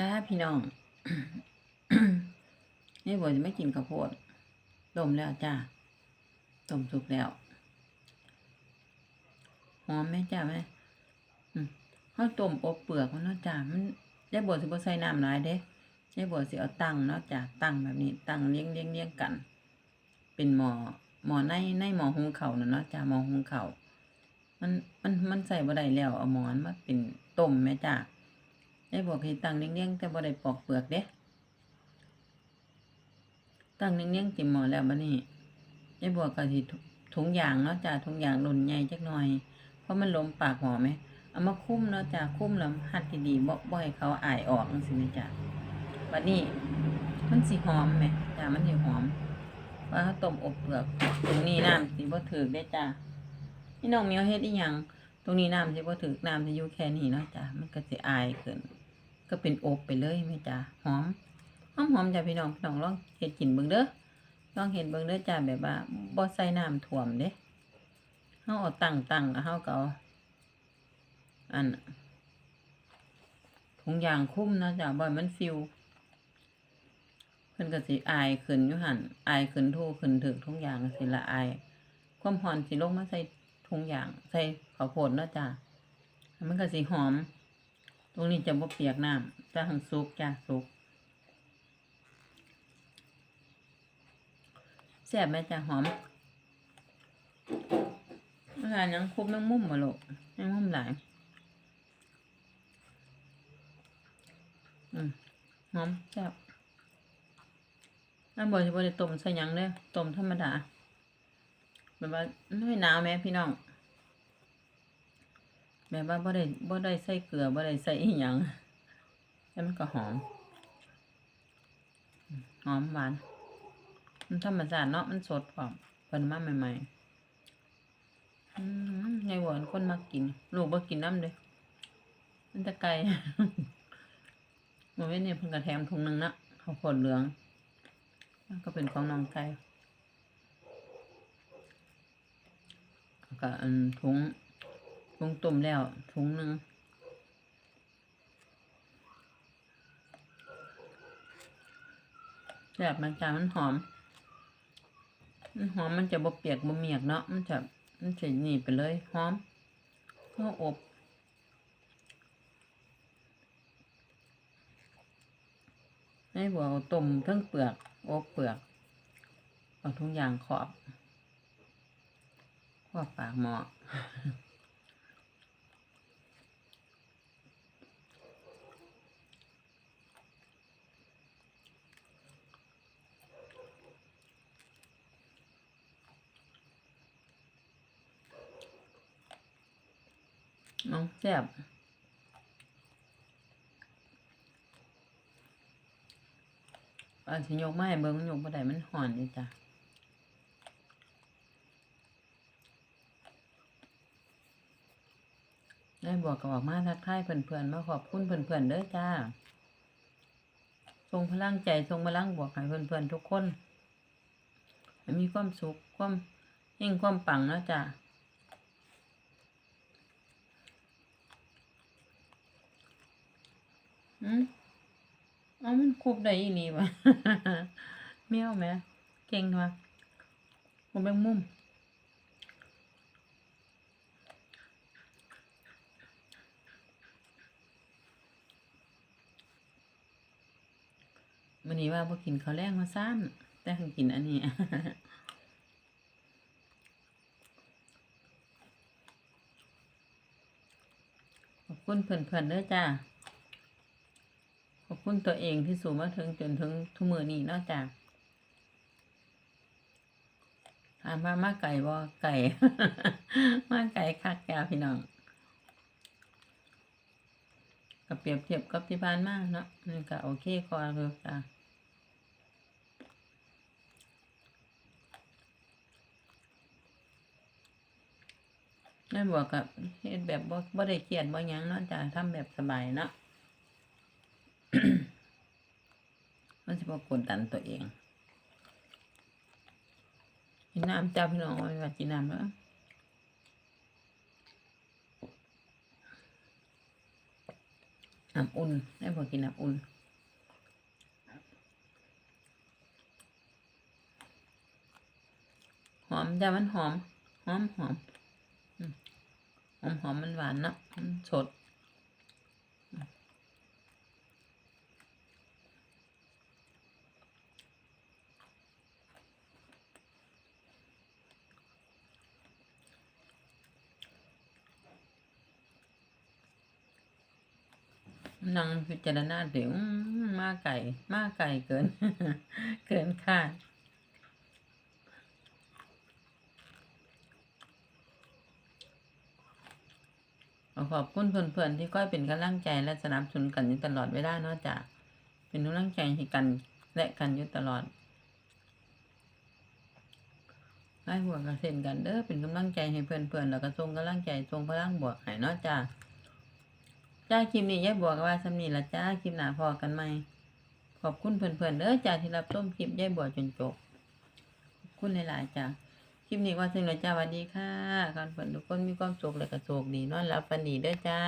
จ้าพี่น้องนี่บัวจะไม่กินข้าวโพดต้มแล้วจ้าต้มสุกแล้วหอมไหมจ้าไหมอืมเขาต้มอบเปลือกมันเนาะจ้ามันยายบัวสิบ่ใส่น้ำหลายเด้ยายบัวสิเอาตั้งเนาะจ้าตั้งแบบนี้ ตั้งเลี้ยงเลี้ยงเลี้ยงกัน เป็นหมอหมอในในหมอหุงข้าน่ะเนาะจ้าหมอหุงข้ามันมันมันใส่บ่ได้แล้วเอาหมอนมาเป็นต้มแม่จ้า ยายบอกให้ตั้งเลี้ยงๆแต่บ่ได้ปอกเปลือกเด้ตั้งเลี้ยงๆจิ้มหมอแล้วบัดนี้ยายบอกก็สิถุถุงยางเนาะจ้าถุงยางรุ่นใหญ่จักหน่อย เพราะมันล้มปากหม้อไหมเอามาคุ้มเนาะจ้าคุ้มแล้วหัดดีๆบ่บ่ให้เขาอายออกจังซี่แม่จ้าบัดนี้มันสิหอมไหมจ้ามันสิหอมว่าเขาต้มอบเปลือกตรงนี้น้ำสิบ่ถึกได้จ้าพี่น้องเมีเฮ็ดอีหยังตรงนี้น้ำสิบ่ถึกน้ำสิอยู่แค่นี้เนาะจ้ะมันก็สิอายขึ้น ก็เป็นอบไปเลยแม่จ้ะหอมหอมหอมจ้ะพี่น้องพี่น้องลองเฮ็ดกินเบิ่งเด้อลองเฮ็ดเบิ่งเด้อจ้ะแบบว่าบ่ใส่น้ำท่วมเด้เฮาเอาตั้งตั้งแล้วเฮาก็เอาอันถุงยางคุ้มนะจ้ะบ่ให้มันฟิวเพิ่นก็สิอายขึ้นอยู่หั่นอายขึ้นทูขึ้นถึกถุงยางสิละอายความหอนสิลงมาใส่ถุงยาง ใส่ข้าวโพดเนาะจ้ะมันก็สิหอม ตรงนี้จะบ่เปียกน้ำจะหังสุกจ้ะสุกแซ่บไหมจ้ะหอมเวลายังคุบแมงมุ่มมาลูกแมงมุ่มหลายหอมแซ่บน้ำบ่สิบ่ได้ต้มใส่ยังเลยต้มธรรมดาแบบว่าไม่หนาวแม่พี่น้อง แบบว่าบ่ได้บ่ได้ใส่เกลือบ่ได้ใส่อีหยังแล้วมันก็หอม หอมหวาน มันธรรมชาติเนาะ มันสดพร้อมเพิ่นมาใหม่ๆอืมยายหวานคนมากิน ลูกบ่กินน้ำเด้มันจะไกลเมื่อเว้นนี่เพิ่นก็แถมถุงหนึงนะเขาวโพดเหลืองก็เป็นของน้องไก่ก็อันถุง ถุงต้มแล้วถุงหนึ่งแบบมันจะมันหอม มันหอมมันจะบ่เปียกบ่เมียกเนาะ มันจะมันจะหนีไปเลยหอมก็อบให้บัวต้มทั้งเปลือกอบเปลือกเอาทุกอย่างขอบว่าปากหมอ น้องแซ่บอาสิยกไมาให้เบิ่งยกบ่ได้มันห่อนอยู่จ้ะได้บอกกับออกมาทักทายเพื่อนๆมาขอบคุณเพื่อนๆเด้อจ้าทรงพลังใจทรงพลังบวกให้เพื่อนๆทุกคน มีความสุขความยิ่งความปังนะจ้า อืมเอามันคุบได้อีนี่วะเมี้ยวแหมเก่งวะผมแบงมุมวันนี้ว่าพอกินข้าวแรงมาซ้ำแต่เพิ่งกินอันนี้ขอบคุณเพื่อนๆเด้อจ้า ขอบคุณตัวเองที่สู่มาถึงจนถึงทุกมือนี้นาะจ้าถามว่ามาไก่บ่ไก่ มาไก่คักแกวพี่น้องกับเปรียบเทียบกับที่บ้านมากเนาะนี่ก็โอเคกว่าเลยจ้านั่นบวกกับเฮ็ดแบบบ่บ่ได้เครียดบ่ยังเนาะจ้ะทำแบบสบายเนาะ มันสิบ่กดดันตัวเองกินน้ำจ้าพี่น้องเอาไว้กินน้ำแล้วน้ำอุ่นได้พอกินน้ำอุ่นหอมจ้ะมันหอม หอมหอมอืมหอมหอมมันหวานเนาะมันสด นั่งพิจารณาถึงมาไก่มาไก่เกิน เกินคาดขอบคุณเพื่อนๆที่ก้อยเป็นกำลังใจและสนับสนุนกันอยู่ตลอดเวลาเนาะจ้ะเป็นกำลังใจให้กันและกันอยู่ตลอดให้หัวกระเซ็นกันเด้อเป็นกำลังใจให้เพื่อนๆแล้วก็ส่งกำลังใจส่งพลังบวกให้เนาะจ้ะ จ้าคลิปนี้ยายบัวก็ว่าสำนีละจ้าคลิปหน้าพอกันไหมขอบคุณเพื่อนๆเด้อจ้าที่รับชมคลิปยายบัวจนจบขอบคุณหลายๆจ้าคลิปนี้ว่าสำนีละจ้าสวัสดีค่ะการเพื่อนทุกคนมีความสุขและกระโชคดีนอนรับฝันดีเด้อจ้า